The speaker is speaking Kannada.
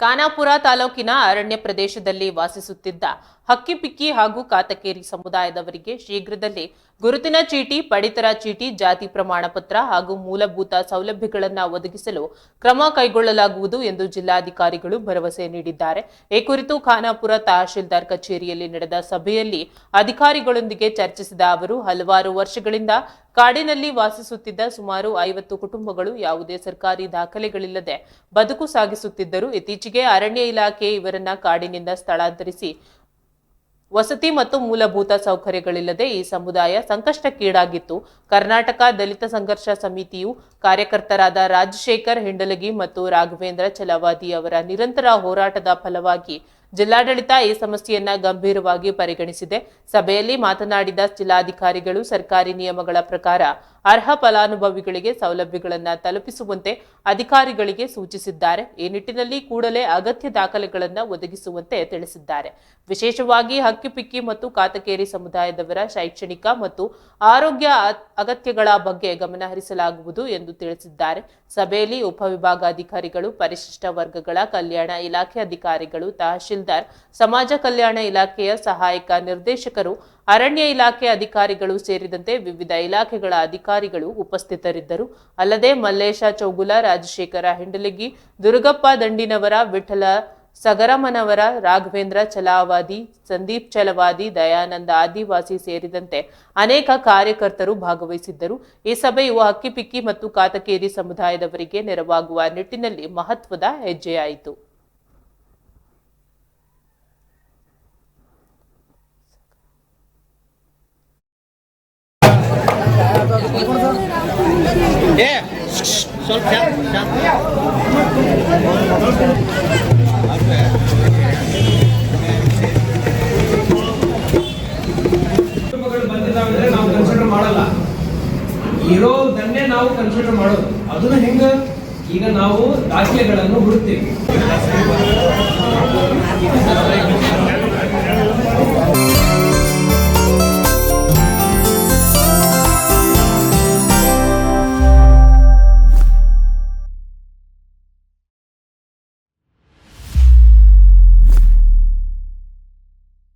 ಖಾನಾಪುರ ತಾಲೂಕಿನ ಅರಣ್ಯ ಪ್ರದೇಶದಲ್ಲಿ ವಾಸಿಸುತ್ತಿದ್ದ ಹಕ್ಕಿಪಿಕ್ಕಿ ಹಾಗೂ ಕಾತಕೇರಿ ಸಮುದಾಯದವರಿಗೆ ಶೀಘ್ರದಲ್ಲೇ ಗುರುತಿನ ಚೀಟಿ, ಪಡಿತರ ಚೀಟಿ, ಜಾತಿ ಪ್ರಮಾಣ ಪತ್ರ ಹಾಗೂ ಮೂಲಭೂತ ಸೌಲಭ್ಯಗಳನ್ನು ಒದಗಿಸಲು ಕ್ರಮ ಕೈಗೊಳ್ಳಲಾಗುವುದು ಎಂದು ಜಿಲ್ಲಾಧಿಕಾರಿಗಳು ಭರವಸೆ ನೀಡಿದ್ದಾರೆ. ಈ ಕುರಿತು ಖಾನಾಪುರ ತಹಶೀಲ್ದಾರ್ ಕಚೇರಿಯಲ್ಲಿ ನಡೆದ ಸಭೆಯಲ್ಲಿ ಅಧಿಕಾರಿಗಳೊಂದಿಗೆ ಚರ್ಚಿಸಿದ ಅವರು, ಹಲವಾರು ವರ್ಷಗಳಿಂದ ಕಾಡಿನಲ್ಲಿ ವಾಸಿಸುತ್ತಿದ್ದ ಸುಮಾರು ಐವತ್ತು ಕುಟುಂಬಗಳು ಯಾವುದೇ ಸರ್ಕಾರಿ ದಾಖಲೆಗಳಿಲ್ಲದೆ ಬದುಕು ಸಾಗಿಸುತ್ತಿದ್ದರು. ಇತ್ತೀಚೆಗೆ ಅರಣ್ಯ ಇಲಾಖೆ ಇವರನ್ನ ಕಾಡಿನಿಂದ ಸ್ಥಳಾಂತರಿಸಿ ವಸತಿ ಮತ್ತು ಮೂಲಭೂತ ಸೌಕರ್ಯಗಳಿಲ್ಲದೆ ಈ ಸಮುದಾಯ ಸಂಕಷ್ಟಕ್ಕೀಡಾಗಿತ್ತು. ಕರ್ನಾಟಕ ದಲಿತ ಸಂಘರ್ಷ ಸಮಿತಿಯು ಕಾರ್ಯಕರ್ತರಾದ ರಾಜಶೇಖರ್ ಹಿಂಡಲಗಿ ಮತ್ತು ರಾಘವೇಂದ್ರ ಚಲವಾದಿ ಅವರ ನಿರಂತರ ಹೋರಾಟದ ಫಲವಾಗಿ ಜಿಲ್ಲಾಡಳಿತ ಈ ಸಮಸ್ಯೆಯನ್ನ ಗಂಭೀರವಾಗಿ ಪರಿಗಣಿಸಿದೆ. ಸಭೆಯಲ್ಲಿ ಮಾತನಾಡಿದ ಜಿಲ್ಲಾಧಿಕಾರಿಗಳು, ಸರ್ಕಾರಿ ನಿಯಮಗಳ ಪ್ರಕಾರ ಅರ್ಹ ಫಲಾನುಭವಿಗಳಿಗೆ ಸೌಲಭ್ಯಗಳನ್ನು ತಲುಪಿಸುವಂತೆ ಅಧಿಕಾರಿಗಳಿಗೆ ಸೂಚಿಸಿದ್ದಾರೆ. ಈ ನಿಟ್ಟಿನಲ್ಲಿ ಕೂಡಲೇ ಅಗತ್ಯ ದಾಖಲೆಗಳನ್ನು ಒದಗಿಸುವಂತೆ ತಿಳಿಸಿದ್ದಾರೆ. ವಿಶೇಷವಾಗಿ ಹಕ್ಕಿಪಿಕ್ಕಿ ಮತ್ತು ಕಾತಕೇರಿ ಸಮುದಾಯದವರ ಶೈಕ್ಷಣಿಕ ಮತ್ತು ಆರೋಗ್ಯ ಅಗತ್ಯಗಳ ಬಗ್ಗೆ ಗಮನಹರಿಸಲಾಗುವುದು ಎಂದು ತಿಳಿಸಿದ್ದಾರೆ. ಸಭೆಯಲ್ಲಿ ಉಪವಿಭಾಗಾಧಿಕಾರಿಗಳು, ಪರಿಶಿಷ್ಟ ವರ್ಗಗಳ, ಕಲ್ಯಾಣ ಇಲಾಖೆ ಅಧಿಕಾರಿಗಳು ತಹಶೀಲ್ದಾರ್ ಸಮಾಜ ಕಲ್ಯಾಣ ಇಲಾಖೆಯ ಸಹಾಯಕ ನಿರ್ದೇಶಕರು, ಅರಣ್ಯ ಇಲಾಖೆ ಅಧಿಕಾರಿಗಳು ಸೇರಿದಂತೆ ವಿವಿಧ ಇಲಾಖೆಗಳ ಅಧಿಕಾರಿಗಳು ಉಪಸ್ಥಿತರಿದ್ದರು. ಅಲ್ಲದೆ ಮಲ್ಲೇಶ ಚೌಗುಲ, ರಾಜಶೇಖರ ಹಿಂಡಲಗಿ, ದುರ್ಗಪ್ಪ ದಂಡಿನವರ, ವಿಠಲ ಸಗರಮನವರ ರಾಘವೇಂದ್ರ ಚಲಾವಾದಿ, ಸಂದೀಪ್ ಚಲವಾದಿ, ದಯಾನಂದ ಆದಿವಾಸಿ ಸೇರಿದಂತೆ ಅನೇಕ ಕಾರ್ಯಕರ್ತರು ಭಾಗವಹಿಸಿದ್ದರು. ಈ ಸಭೆಯು ಹಕ್ಕಿಪಿಕ್ಕಿ ಮತ್ತು ಕಾತಕೇರಿ ಸಮುದಾಯದವರಿಗೆ ನೆರವಾಗುವ ನಿಟ್ಟಿನಲ್ಲಿ ಮಹತ್ವದ ಹೆಜ್ಜೆಯಾಯಿತು. ಏ, ಸ್ವಲ್ಪ ಕುಟುಂಬಗಳು ಬಂದಿದ್ದಾವೆ ನಾವು ಕನ್ಸಿಡರ್ ಮಾಡಲ್ಲ. ಇರೋದನ್ನೇ ನಾವು ಕನ್ಸಿಡರ್ ಮಾಡೋದು. ಅದನ್ನ ಹೆಂಗ? ಈಗ ನಾವು ದಾಖಲೆಗಳನ್ನು ಹುಡುಕ್ತೀವಿ.